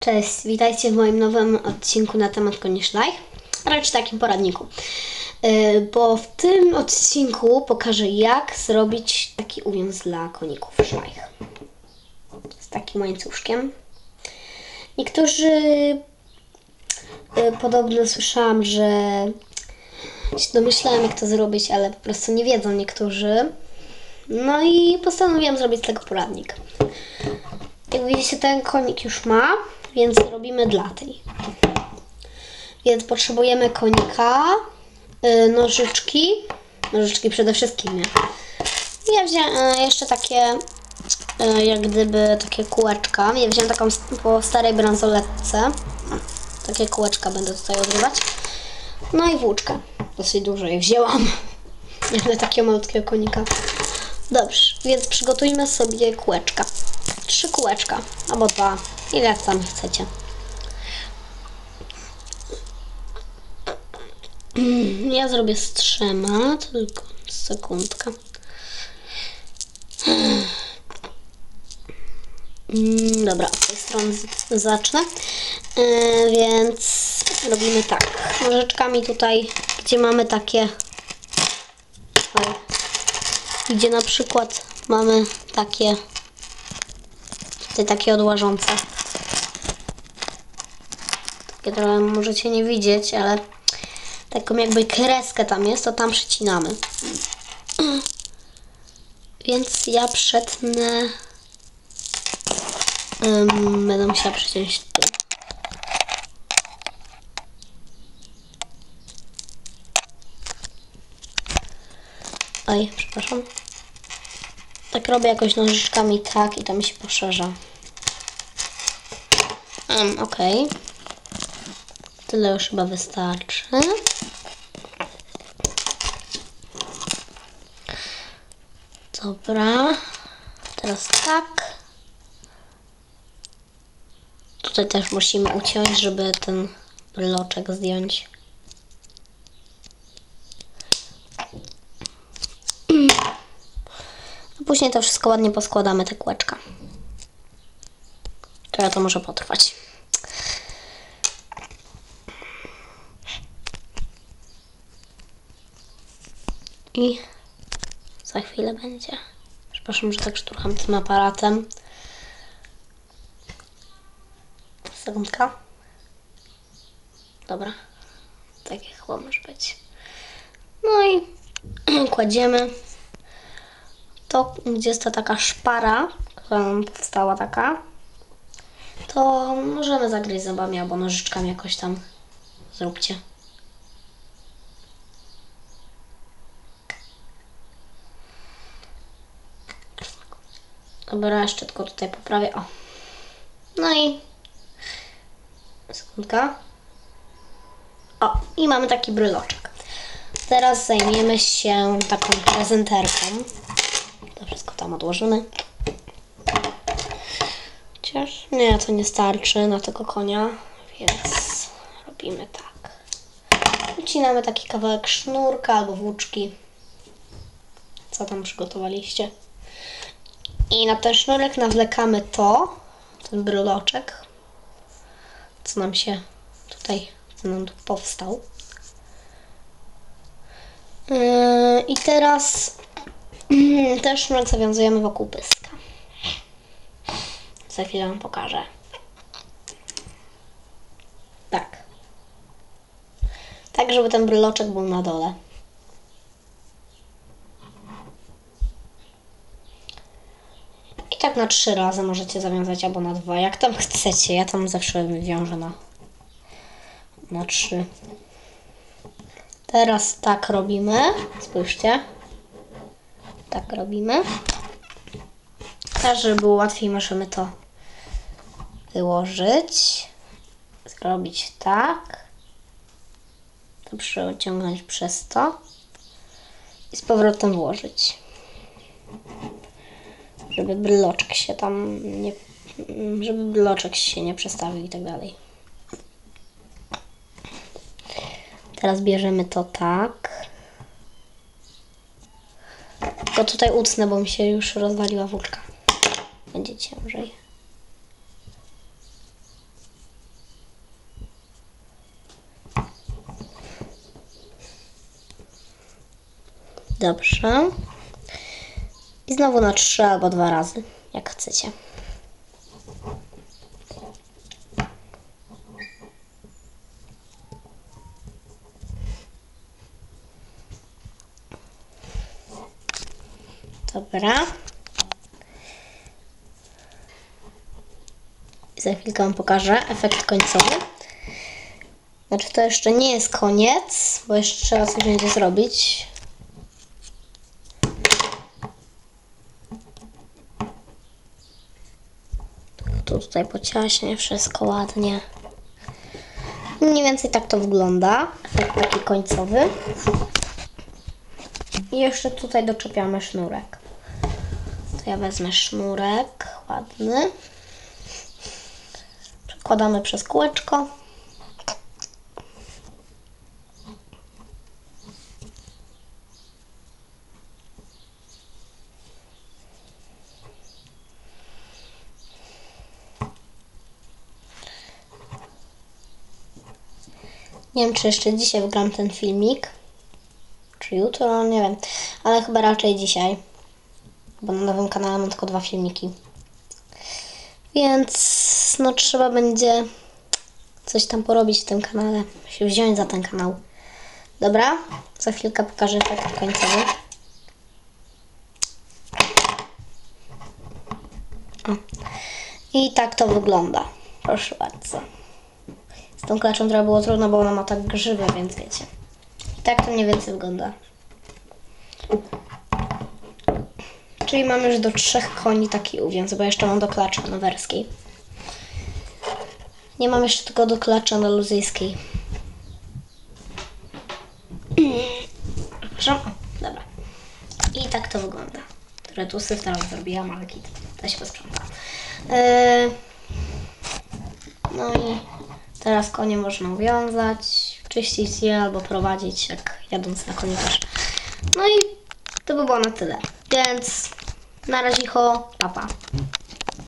Cześć, witajcie w moim nowym odcinku na temat koni szlaj, a raczej takim poradniku. Yy, Bo w tym odcinku pokażę jak zrobić taki uwiązł dla koników szlaj. Z takim łańcuszkiem. Niektórzy yy, podobno słyszałam, że się domyślałem jak to zrobić, ale po prostu nie wiedzą niektórzy. No i postanowiłam zrobić z tego poradnik. Jak widzicie, ten konik już ma, więc robimy dla tej. Więc potrzebujemy konika, y, nożyczki, nożyczki przede wszystkim? Ja wziąłem y, jeszcze takie, y, jak gdyby takie kółeczka. Ja wziąłem taką po starej bransoletce. Takie kółeczka będę tutaj odrywać. No i włóczkę. Dosyć dużo je wzięłam. Ale takiego malutkiego konika. Dobrze, więc przygotujmy sobie kółeczka. Trzy kółeczka, albo dwa, ile tam chcecie. Ja zrobię z trzema, tylko sekundkę. Mm, Dobra, od tej strony zacznę. E, więc robimy tak. Nożyczkami tutaj, gdzie mamy takie. Gdzie na przykład mamy takie takie odłażące. Takie trochę możecie nie widzieć, ale taką jakby kreskę tam jest, to tam przycinamy. Więc ja przetnę. Um, będę musiała przeciąć tu. Oj, przepraszam. Tak robię jakoś nożyczkami tak i to mi się poszerza. Um, okej. Tyle już chyba wystarczy. Dobra. Teraz tak. Tutaj też musimy uciąć, żeby ten bryloczek zdjąć. A później to wszystko ładnie poskładamy, te kółeczka. Trochę to może potrwać. I za chwilę będzie. Przepraszam, że tak szturcham tym aparatem. Sekundka. Dobra. Tak jak chyba może być. No i kładziemy to, gdzie jest ta taka szpara, która nam powstała taka, to możemy zagryźć zębami albo nożyczkami jakoś tam zróbcie. Dobra, jeszcze tylko tutaj poprawię. O. No i sekundka. O, i mamy taki bryloczek. Teraz zajmiemy się taką prezenterką. To wszystko tam odłożymy. Chociaż nie, to nie starczy na tego konia, więc robimy tak. Ucinamy taki kawałek sznurka albo włóczki. Co tam przygotowaliście? I na ten sznurek nawlekamy to, ten bryloczek, co nam się tutaj, co nam tu powstał. Yy, I teraz ten sznurek zawiązujemy wokół pyska. Za chwilę Wam pokażę. Tak. Tak, żeby ten bryloczek był na dole. I tak na trzy razy możecie zawiązać albo na dwa, jak tam chcecie. Ja tam zawsze wiążę na, na trzy. Teraz tak robimy. Spójrzcie. Tak robimy. Teraz, żeby było łatwiej, możemy to wyłożyć. Zrobić tak. To przeciągnąć przez to. I z powrotem włożyć żeby bloczek się tam nie, żeby bloczek się nie przestawił i tak dalej. Teraz bierzemy to tak. Tylko tutaj ucnę, bo mi się już rozwaliła włóczka. Będzie ciężej. Dobrze. I znowu na trzy albo dwa razy, jak chcecie. Dobra. I za chwilkę Wam pokażę efekt końcowy. Znaczy to jeszcze nie jest koniec, bo jeszcze trzeba coś będzie zrobić. Tutaj pociaśnie wszystko ładnie. Mniej więcej tak to wygląda. Taki końcowy. I jeszcze tutaj doczepiamy sznurek. To ja wezmę sznurek ładny. Przekładamy przez kółeczko. Nie wiem, czy jeszcze dzisiaj wygram ten filmik. Czy jutro, no nie wiem. Ale chyba raczej dzisiaj. Bo na nowym kanale mam tylko dwa filmiki. Więc no trzeba będzie coś tam porobić w tym kanale. Się wziąć za ten kanał. Dobra, za chwilkę pokażę efekt końcowy. I tak to wygląda. Proszę bardzo. Tą klaczą trochę było trudno, bo ona ma tak grzywę, więc wiecie. I tak to mniej więcej wygląda. Czyli mam już do trzech koni taki uwięz, bo jeszcze mam do klaczy nowerskiej. Nie mam jeszcze tylko do klaczy andaluzyjskiej. Przepraszam. Dobra. I tak to wygląda. Które tu syf teraz zrobiłam, ale kit. To się posprząta. Yy... No i teraz konie można uwiązać, czyścić je albo prowadzić, jak jadąc na koniu też. No i to by było na tyle. Więc na razie, ho, papa.